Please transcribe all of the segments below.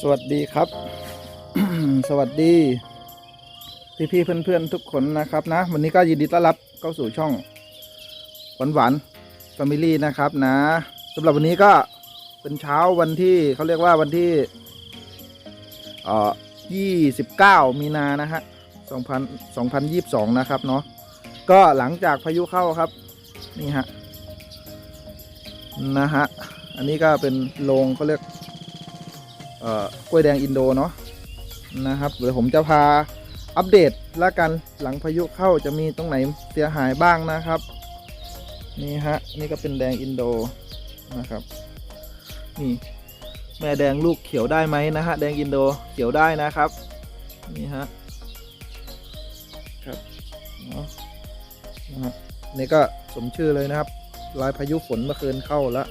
สวัสดีครับ สวัสดี พี่พี่ๆเพื่อนทุกคนนะครับนะ วันนี้ก็ยินดีต้อนรับเข้าสู่ช่องหวานหวานแฟมิลี่นะครับนะสำหรับวันนี้ก็เป็นเช้าวันที่เขาเรียกว่าวันที่เอ่อยี่สิบเก้ามีนานะฮะสองพันสองพันยี่สิบสองนะครับเนาะก็หลังจากพายุเข้าครับ นี่ฮะนะฮะ อันนี้ก็เป็นโรงเขาเรียก กล้วยแดงอินโดเนาะนะครับเดี๋ยวผมจะพาอัปเดตแล้วกันหลังพายุเข้าจะมีตรงไหนเสียหายบ้างนะครับ นี่ฮะนี่ก็เป็นแดงอินโดนะครับนี่แม่แดงลูกเขียวได้ไหมนะฮะแดงอินโดเขียวได้นะครับ นี่ฮะครับเนาะนะฮะนี่ก็สมชื่อเลยนะครับลายพายุฝนเมื่อคืนเข้าแล้ว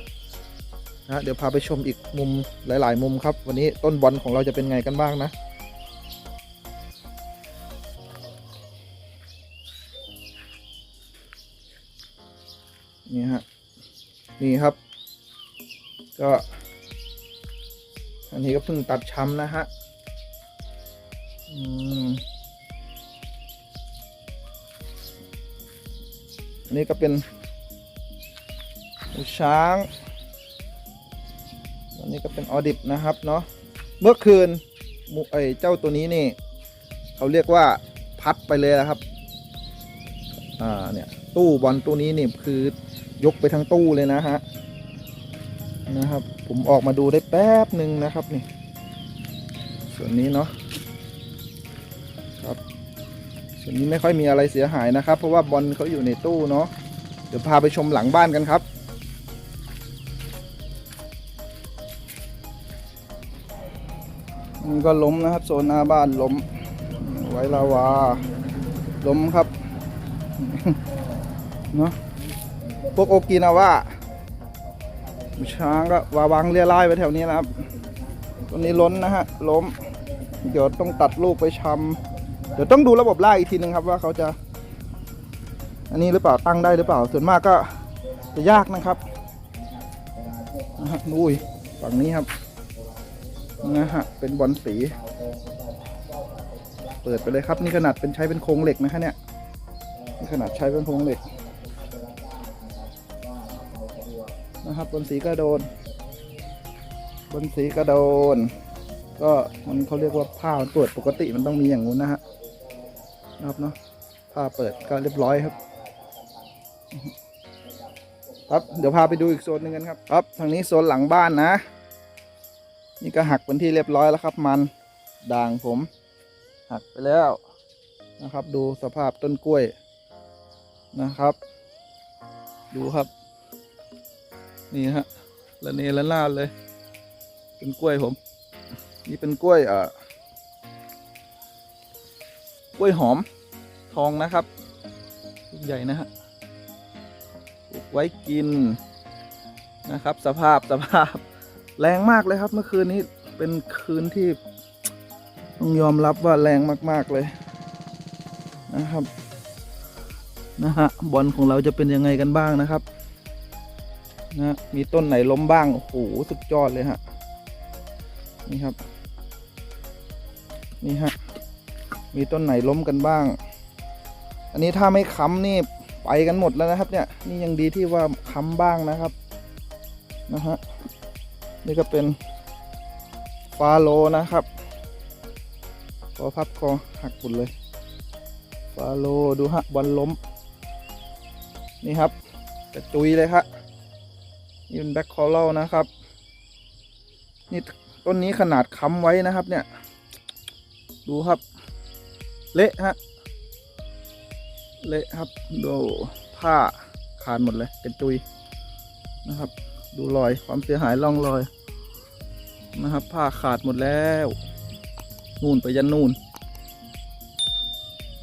นะเดี๋ยวพาไปชมอีกมุมหลาย ๆ มุมครับ วันนี้ต้นบอลของเราจะเป็นไงกันบ้างนะนี่ฮะนี่ครับ ก็อันนี้ก็เพิ่งตัดช้ำนะฮะอืมอันนี้ก็เป็นหูช้าง นนี้ก็เป็นออดิบนะครับเนาะเมื่อคืนไอเจ้าตัวนี้นี่เขาเรียกว่าพัดไปเลยนะครับอ่าเนี่ยตู้บอลตัวนี้นี่คือยกไปทั้งตู้เลยนะฮะนะครับ ผมออกมาดูได้แป๊บหนึ่งนะครับนี่ ส่วนนี้เนาะครับ ส่วนนี้ไม่ค่อยมีอะไรเสียหายนะครับ เพราะว่าบอลเขาอยู่ในตู้เนาะเดี๋ยวพาไปชมหลังบ้านกันครับ นก็ล้มนะครับ โซนหน้าบ้านล้ม ไว้ลาวา ล้มครับ เนาะพวกโอกินาว่า ช้างก็วาวางเรียร่ายไปแถวนี้นะครับ ตัวนี้ล้นนะฮะ ล้ม เดี๋ยวต้องตัดลูกไปชำเดี๋ยวต้องดูระบบไล่อีกทีนึงครับว่าเขาจะ อันนี้หรือเปล่าตั้งได้หรือเปล่า ส่วนมากก็จะยากนะครับนะฮะนุ้ยฝั่งนี้ครับ นะฮะ เป็นบอลสี เปิดไปเลยครับ นี่ขนาดเป็นใช้เป็นโครงเหล็กนะคะเนี่ยนี่ขนาดใช้เป็นโครงเหล็ก นะครับบอลสีก็โดนบอลสีก็โดน ก็มันเขาเรียกว่าผ้ามันเปิดปกติมันต้องมีอย่างงู้นนะฮะนะครับเนาะผ้าเปิดก็เรียบร้อยครับ ครับเดี๋ยวพาไปดูอีกโซนหนึ่งกันครับ ครับทางนี้โซนหลังบ้านนะ นี่ก็หักเป็นที่เรียบร้อยแล้วครับ มันด่างผม หักไปแล้วนะครับ ดูสภาพต้นกล้วยนะครับ ดูครับ นี่ฮะละเนระนาดเลย เป็นกล้วยผม นี่เป็นกล้วยเอ่อกล้วยหอมทองนะครับลูกใหญ่นะฮะปลูกไว้กินนะครับ สภาพสภาพ แรงมากเลยครับ เมื่อคืนนี้เป็นคืนที่ต้องยอมรับว่าแรงมาก ๆเลยนะครับนะฮะบอลของเราจะเป็นยังไงกันบ้างนะครับนะมีต้นไหนล้มบ้างโอ้โหสุดยอดเลยฮะนี่ครับนี่ฮะมีต้นไหนล้มกันบ้าง อันนี้ถ้าไม่ค้ำนี่ไปกันหมดแล้วนะครับ เนี่ยนี่ยังดีที่ว่าค้ำบ้างนะครับนะฮะ นี่ก็เป็นฟาโลนะครับคอพับคอหักหมดเลย ฟาโลดูฮะบอลล้ม นี่ครับกระจุยเลยครับนี่เป็นแบ็คคอร์ลนะครับ นี่ต้นนี้ขนาดค้ำไว้นะครับเนี่ย ดูครับ เละฮะ เละครับ ดูผ้าขาดหมดเลยกระจุยนะครับ ดูรอยความเสียหายร่องรอย นะครับ ผ้าขาดหมดแล้วนู่นไปยันนู่น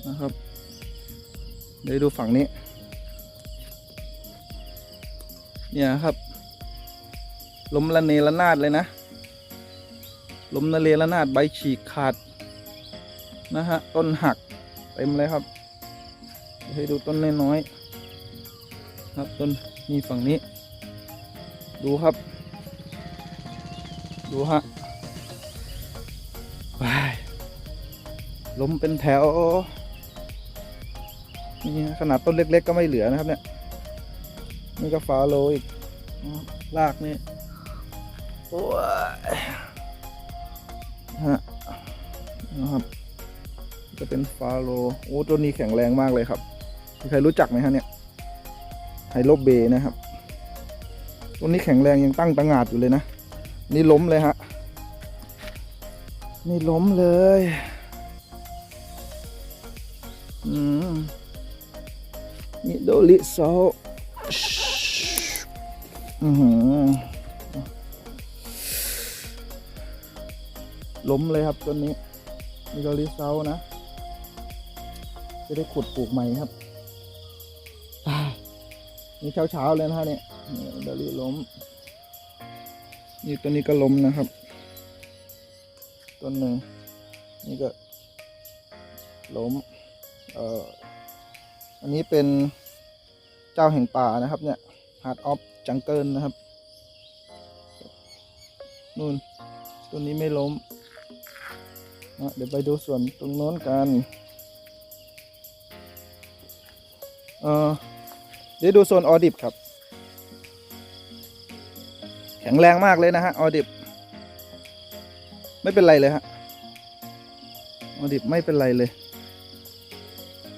นะครับเดี๋ยวดูฝั่งนี้ เนี่ยครับล้มละเนระนาดเลยนะล้มละเลระนาดใบฉีกขาดนะฮะต้นหักเต็มเลยครับให้ดูต้นน้อยๆครับต้นนี่ฝั่งนี้ ดูครับ ดูฮะล้มเป็นแถว นี่ขนาดต้นเล็ก ๆ ก็ไม่เหลือนะครับเนี่ย นี่ก็ฟาโลอีกนะครับลากนี่โอ้ยฮะนะครับ จะเป็นฟาโลโอ้ต้นนี้แข็งแรงมากเลยครับมีใครรู้จักไหมฮะเนี่ยไฮโลเบนะครับต้นนี้แข็งแรงยังตั้งตังงาดอยู่เลยนะ นี่ล้มเลยฮะ นี่ล้มเลย อืม นี่โดริโซอือหือล้มเลยครับต้นนี้นี่โดริโซนะ จะได้ขุดปลูกใหม่ครับ นี่เช้าๆเลยนะฮะเนี่ยโดริล้ม นี่ต้นนี้ก็ล้มนะครับ ต้นหนึ่งนี่ก็ล้มเอ่ออันนี้เป็นเจ้าแห่งป่านะครับเนี่ย Heart of Jungle นะครับนู่นต้นนี้ไม่ล้มนะเดี๋ยวไปดูส่วนตรงโน้นกันเอ่อเดี๋ยวดูโซนออดิบครับ ข็งแรงมากเลยนะฮะออดิบ ไม่เป็นไรเลยฮะออดิบไม่เป็นไรเลย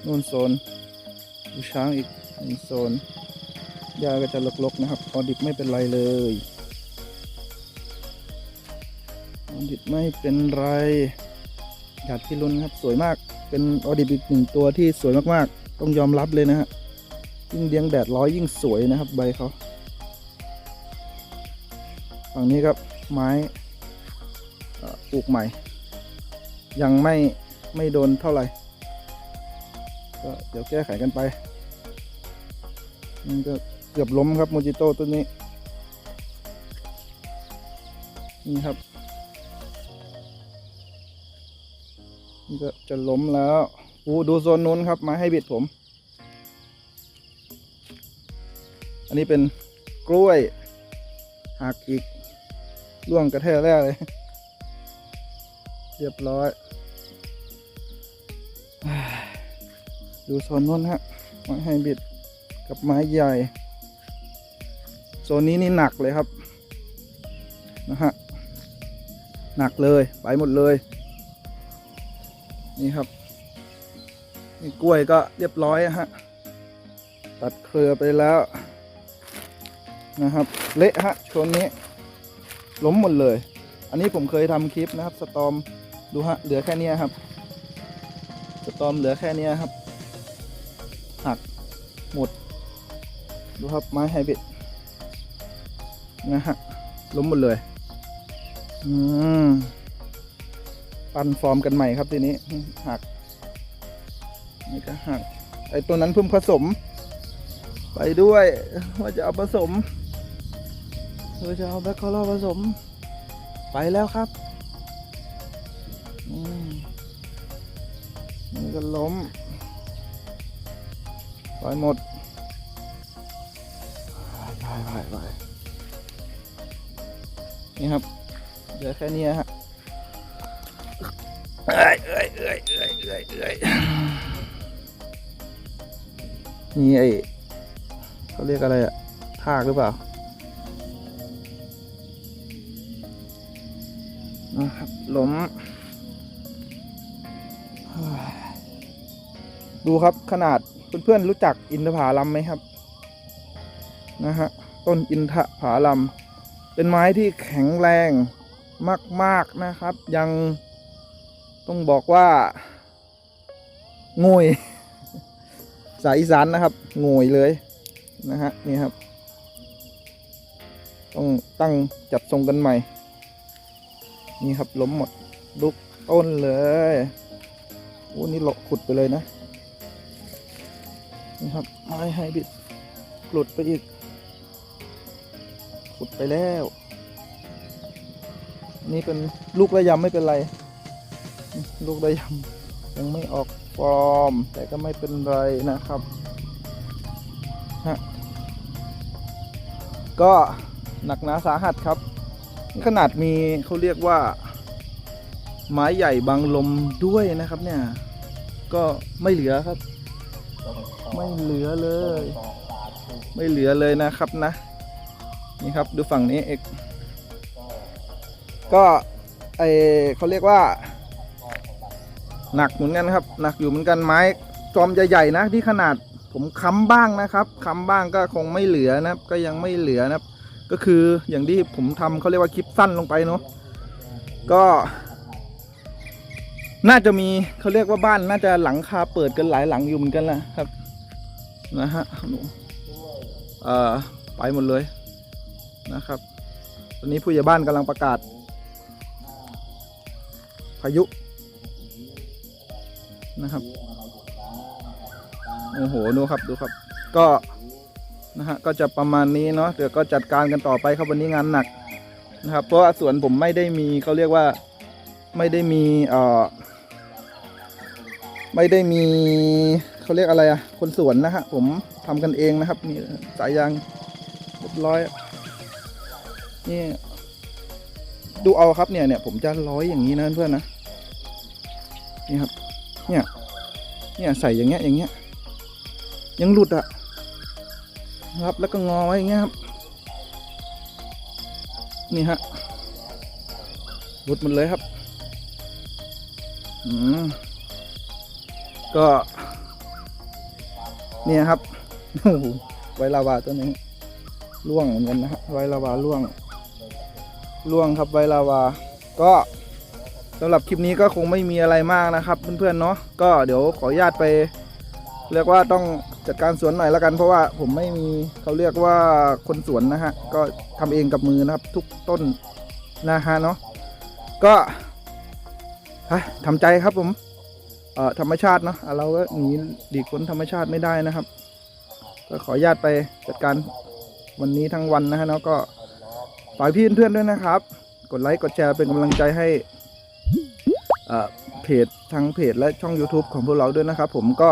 นู่นโซนดูช้างอีกหนึ่งโซนหญ้าก็จะลกๆนะครับออดิบไม่เป็นไรเลยออดิบไม่เป็นไรหยาดพิรุณครับสวยมากเป็นออดิบอีกหนึ่งตัวที่สวยมากๆ ต้องยอมรับเลยนะฮะยิ่งเลี้ยงแดดร้อยยิ่งสวยนะครับใบเขา ฝั่งนี้ครับไม้ปลูกใหม่ ยังไม่ไม่โดนเท่าไหร่ก็เดี๋ยวแก้ไขกันไปมันก็เกือบล้มครับโมจิโต้ต้นนี้ นี่ครับนี่ก็จะล้มแล้วอู้ดูโซนนู้นครับมาให้บิดผม อันนี้เป็นกล้วยหักอีก ร่วงกระแทกแรกเลย เรียบร้อย ดูโซนนู้นฮะไม้ไฮบิดกับไม้ใหญ่ โซนนี้นี่หนักเลยครับ นะฮะ หนักเลย ไปหมดเลย นี่ครับ นี่กล้วยก็เรียบร้อยฮะ ตัดเครือไปแล้วนะครับ เละฮะโซนนี้ ล้มหมดเลย อันนี้ผมเคยทำคลิปนะครับ สตอมดูฮะเหลือแค่เนี้ยครับ สตอมเหลือแค่เนี้ยครับ หักหมด ดูครับไม้ไฮบริดนะฮะล้มหมดเลย อืมปันฟอร์มกันใหม่ครับทีนี้หักนี่ก็หักไอตัวนั้นเพิ่งผสม ไปด้วยว่าจะเอาผสม ว่าจะเอาแบคคอลผสม ไปแล้วครับอืมนี่ก็ล้มไปหมดไปไปไปนี่ครับเหลือแค่นี้ฮะเอ้ยเอ้ยเอ้ยเอ้ยเอ้ยเอ้ยนี่ไอเขาเรียกอะไรอะทากหรือเปล่า นะครับล้มดูครับขนาดเพื่อนๆรู้จักอินทผาลัมไหมครับนะฮะต้นอินทผาลัมเป็นไม้ที่แข็งแรงมาก ๆนะครับ ยังต้องบอกว่างวยสายอีสานนะครับงวยเลยนะฮะนี่ครับ ต้องตั้งจัดทรงกันใหม่ นี่ครับล้มหมดลุกต้นเลยโอ้นี่หลอกขุดไปเลยนะ นี่ครับไม้ไฮบริดหลุดไปอีก ขุดไปแล้ว นี่เป็นลูกระยำไม่เป็นไร ลูกระยำยังไม่ออกฟอร์ม แต่ก็ไม่เป็นไรนะครับฮะก็หนักหนาสาหัสครับ ขนาดมีเขาเรียกว่า ไม้ใหญ่บังลมด้วยนะครับเนี่ย ก็ไม่เหลือครับ ไม่เหลือเลย ไม่เหลือเลยนะครับนะ นี่ครับดูฝั่งนี้เอกก็ไอเขาเรียกว่า หนักเหมือนกันครับ หนักอยู่เหมือนกันไม้จอมใหญ่ๆนะที่ขนาดผมค้ำบ้างนะครับค้ำบ้างก็คงไม่เหลือนะครับ ก็ยังไม่เหลือนะครับ ก็คืออย่างที่ผมทำเขาเรียกว่าคลิปสั้นลงไปเนาะก็ น่าจะมีเขาเรียกว่าบ้านน่าจะหลังคาเปิดกันหลายหลังอยู่เหมือนกันแหละครับ นะฮะเอ่อไปหมดเลยนะครับ ตอนนี้ผู้ใหญ่บ้านกำลังประกาศ พายุนะครับ โอ้โห ดูครับ ดูครับ ก็ นะฮะก็จะประมาณนี้เนาะเดี๋ยวก็จัดการกันต่อไปครับวันนี้งานหนักนะครับ เพราะว่าสวนผมไม่ได้มีเขาเรียกว่าไม่ได้มีเอ่อไม่ได้มีเขาเรียกอะไรอะคนสวนนะฮะผมทำกันเองนะครับนี่สายยางเรียบร้อยนี่ดูเอาครับเนี่ยเนี่ยผมจะร้อยอย่างนี้นะเพื่อนนะนี่ครับเนี่ยเนี่ยใส่อย่างเงี้ยอย่างเงี้ยยังหลุดอะนะ ครับ แล้วก็งอไว้อย่างเงี้ยครับ นี่ฮะหลุดหมดเลยครับอืมก็เนี่ยครับโอ้โหไวลาวาตัวนี้ล่วงเหมือนกันนะฮะไวลาวาล่วงล่วงครับไวลาวา ก็สำหรับคลิปนี้ก็คงไม่มีอะไรมากนะครับ เพื่อนๆเนาะก็เดี๋ยวขออนุญาตไป เรียกว่าต้อง จัดการสวนหน่อยล้วกัน เพราะว่าผมไม่มีเขาเรียกว่าคนสวนนะฮะ ก็ทำเองกับมือนะครับ ทุกต้นนะฮะเนาะก็ฮะทำใจครับผมเอ่อธรรมชาติเนาะเราก็หนีหลีกพ้นธรรมชาติไม่ได้นะครับ ก็ขออนุญาตไปจัดการวันนี้ทั้งวันนะฮะเนาะก็ฝากพี่เพื่อนๆด้วยนะครับ กดไลค์กดแชร์เป็นกำลังใจให้เอ่อเพจทางเพจและช่อง YouTube ของพวกเราด้วยนะครับ ผมก็